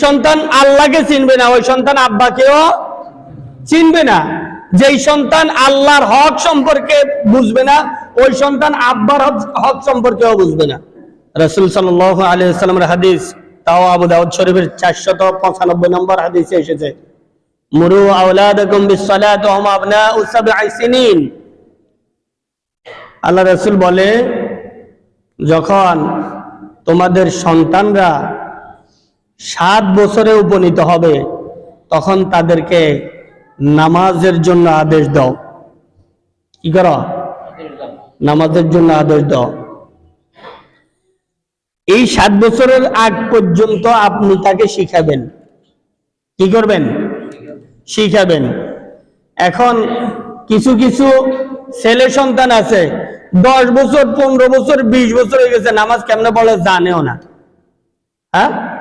সন্তান আল্লাহকে চিনবে না, ওই সন্তান আব্বাকেও চিনবে না। যেই সন্তান আল্লাহর হক সম্পর্কে বুঝবে না, ওই সন্তান আব্বার হক- সম্পর্কেও বুঝবে না। রসুল সাল আলিয়াল্লামের হাদিস, তাও আবু দাউদ শরীফের চারশত পঁচানব্বই নম্বর হাদিসে এসেছে। মুরু আল্লাহ রসুল বলে, যখন তোমাদের সন্তানরা সাত বছরে উপনীত হবে, তখন তাদেরকে নামাজের জন্য আদেশ দাও। কি কর? নামাজের জন্য আদেশ দাও। এই সাত বছরের আগ পর্যন্ত আপনি তাকে শিখাবেন। কি করবেন? শিখাবেন। এখন কিছু কিছু ছেলে সন্তান আছে, দশ বছর, পনেরো বছর, বিশ বছর হয়ে গেছে, নামাজ কেমনে বলে জানেও না। হ্যাঁ?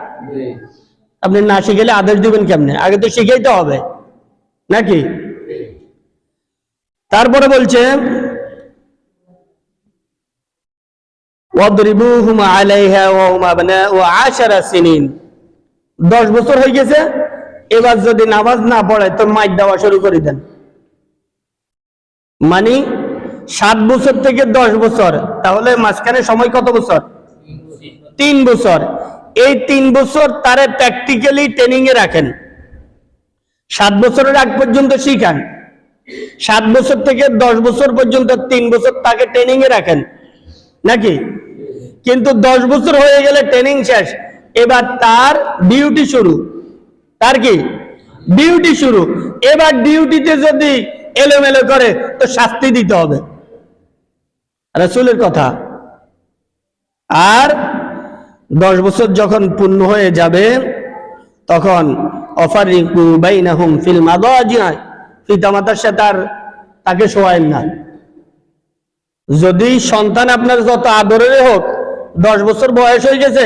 আপনি না শিখেলে আদেশ দিবেন কেমনে? আগে তো শিখাইতে হবে। নাকি? তারপরে বলছে 10 বছর হয়ে গেছে, এবার যদি নামাজ না পড়ে তো মাইর দেওয়া শুরু করে দেন। মানে সাত বছর থেকে দশ বছর, তাহলে মাঝখানে সময় কত বছর? তিন বছর। এই তিন বছর তারে প্র্যাকটিক্যালি ট্রেনিং এ রাখেন। সাত বছরের আগ পর্যন্ত শিখান। সাত বছর থেকে দশ বছর পর্যন্ত তিন বছর তাকে ট্রেনিং এ রাখেন। নাকি? কিন্তু দশ বছর হয়ে গেলে ট্রেনিং শেষ। এবার তার ডিউটি শুরু। তার কি? ডিউটি শুরু। এবার ডিউটিতে যদি এলোমেলো করে, তো শাস্তি দিতে হবে। রাসূলের কথা। আর দশ বছর যখন পূর্ণ হয়ে যাবে, তখন পিতামাতার সাথে আর তাকে শোয়ায়েন না যদি সন্তান আপনার যত আদরের হোক, দশ বছর বয়স হয়ে গেছে,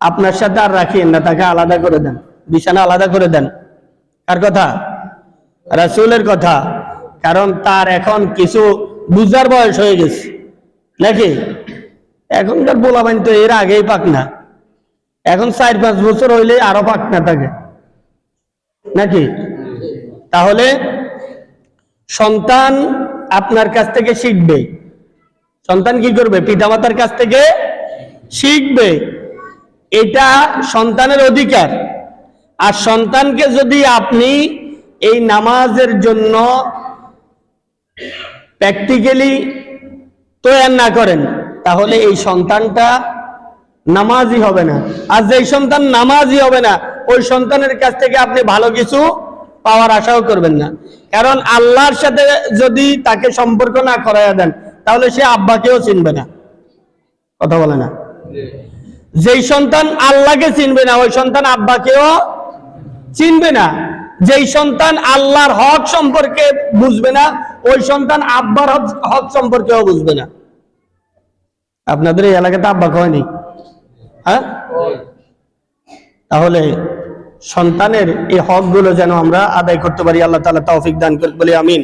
আপনার সাথে আর রাখিয়েন না, তাকে আলাদা করে দেন, বিছানা আলাদা করে দেন। কার কথা? রাসূলের কথা। কারণ তার এখন কিছু বুঝার বয়স হয়ে গেছে। নাকি? এখনকার পোলাবাইন তো এর আগেই পাক না এখন চার পাঁচ বছর হইলে আরও পাক না থাকে। নাকি? তাহলে সন্তান আপনার কাছ থেকে শিখবে। সন্তান কি করবে? পিতামাতার কাছ থেকে শিখবে। এটা সন্তানের অধিকার। আর সন্তানকে যদি আপনি এই নামাজের জন্য প্র্যাকটিক্যালি তৈরি না করেন তাহলে এই সন্তানটা নামাজই হবে না। আর যেই সন্তান নামাজই হবে না, ওই সন্তানের কাছ থেকে আপনি ভালো কিছু পাওয়ার আশাও করবেন না। কারণ আল্লাহর সাথে যদি তাকে সম্পর্ক না করাইয়া দেন, তাহলে সে আব্বাকেও চিনবে না। কথা বলে না? যেই সন্তান আল্লাহকে চিনবে না, ওই সন্তান আব্বাকেও চিনবে না। যেই সন্তান আল্লাহর হক সম্পর্কে বুঝবে না, ওই সন্তান আব্বার হক- হক সম্পর্কেও বুঝবে না। আপনাদের এই এলাকাতে আব্বা হয়নি হ্যাঁ? তাহলে সন্তানের এই হকগুলো যেন আমরা আদায় করতে পারি, আল্লাহ তাআলা তৌফিক দান করি বলে আমিন।